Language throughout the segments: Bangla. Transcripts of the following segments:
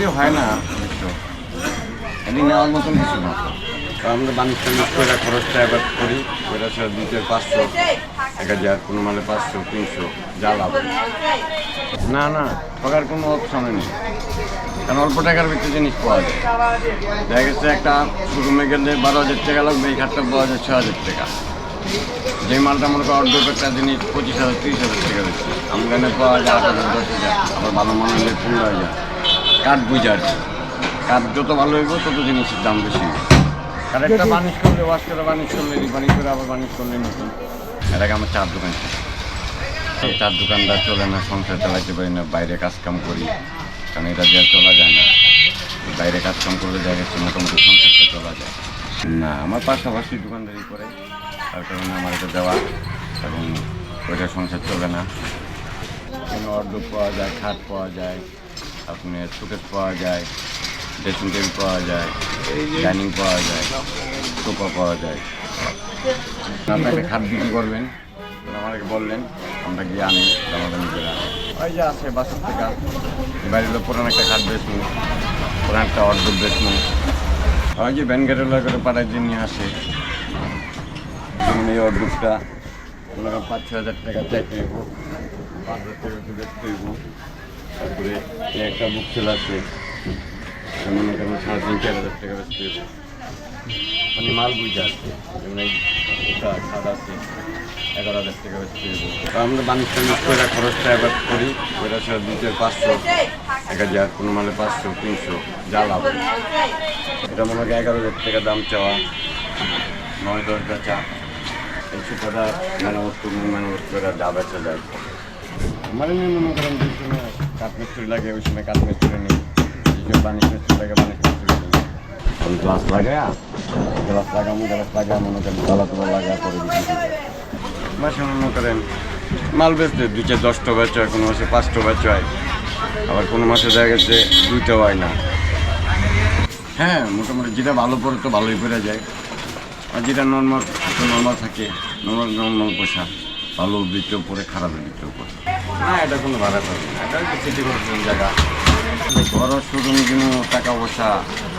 বিক্রি হয় না অবশ্য এমনি নেওয়ার মতন কিছু না। আমরা বাণিজ্য টানিজ করে খরচটা এবার করি ওইটা সে দিতে পাঁচশো, এক হাজার, কোনো মালে পাঁচশো, তিনশো, যা লাভ। না না টাকার কোনো অপশনে নেই। কারণ অল্প টাকার ভিতরে জিনিস পাওয়া যায়। দেখা গেছে একটা শোরুমে গেলে বারো হাজার টাকা লাগবে, এই খাটটা পাওয়া যায় ছ হাজার টাকা। যে মালটা মনে করো অর্ধেক একটা জিনিস পঁচিশ হাজার, তিরিশ হাজার টাকা দিচ্ছে। আমদানি পাওয়া যায় আট হাজার, দশ হাজার আবার ভালো মাল হলে পনেরো হাজার। কাঠ বুঝে আর কি কাঠ যত ভালো হইব তত জিনিসের দাম বেশি। কাঠ একটা বানিশ করলে ওয়াশ করে বানিশ করলে রিপানি করে আবার বানিশ করলে নতুন। এর আগে আমার চার দোকান চার দোকানদার চলে না সংসার চালাইতে পারি না বাইরে কাজ কাম করি। কারণ এটা দিয়ে চলা যায় না। বাইরে কাজ কাম করলে দেখা যাচ্ছে মোটামুটি সংসারটা চলা যায়। না আমার পাশাপাশি দোকানদারি করে। তার কারণে আমার এটা দেওয়া এবং ওইটা সংসার চলে না। কোনো অর্ডার পাওয়া যায় খাট পাওয়া যায়। আপনার সুকেট পাওয়া যায় ড্রেসিং টেবিল পাওয়া যায় ডাইনিং পাওয়া যায় সোফা পাওয়া যায়। আপনাকে খাট বিক্রি করবেন। আমাকে বললেন আমরা গিয়ে আনি আমাদের নিজেরা। ওই যে আছে বাসের থেকে। বাইরে পুরান একটা খাট বেচমু পুরান একটা অর্ডার বেচমু ওই যে ব্যান গাড়ি করে পাড়ায় যে নিয়ে আসে যেমন এই ওনারা পাঁচ ছ হাজার টাকা চাইতে পাঁচ হাজার টাকা হইব। তারপরে একটা বুক সেল আছে। মনে করেন সাড়ে তিন চার হাজার টাকা বেচতে হইব মানে মাল বুঝে আছে যেমন ওটা ছাদ আছে, এগারো হাজার টাকা বেচতে হইব তো আমরা বাণিজ্য করে খরচটা এবার করি ওইটা সে দিতে পাঁচশো, এক হাজার, কোনো মালে পাঁচশো, তিনশো, যা লাভ। এটা মনে হয় এগারো হাজার টাকা দাম চাওয়া, নয় দশ বেচা এই সুপাটা মেরামত মেরামত করে যা বেচা যায়। আমার মনে করেন কাঠ মিস্ত্রি লাগে ওই সময় কাঠ মিস্ত্রি নেই। যে সময় বানিশ মিস্ত্রি লাগে বানিশ মিস্ত্রি নেই। আমি গ্লাস লাগায়া? গ্লাস লাগামো গ্লাস লাগা মনে করেন তলা তোলা লাগা করে বিক্রি করি। মাসে মনে করেন মাল বেচতে দুই চার দশটা বেচা হয় কোনো মাসে পাঁচটা বেচা হয়। আবার কোনো মাসে দেখা গেছে দুইটাও হয় না। হ্যাঁ মোটামুটি যেটা ভালো পড়ে তো ভালোই পড়ে যায়। আর যেটা নর্মাল নর্মাল থাকে নর্মাল নর্মাল পোশাক। ভালো বিক্রয় পরে খারাপ বিক্রয় পরে না এটা কোনো ভাড়া করবে না। এটা হচ্ছে সিটি কর্পোরেশন জায়গা। ঘর শুরু কিন্তু টাকা পয়সা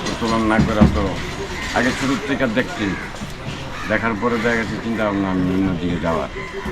উত্তোলন না করে তো আগে শুরুর থেকে দেখছি। দেখার পরে দেখা গেছে চিন্তা ভাবনা আমি অন্য দিকে যাওয়ার।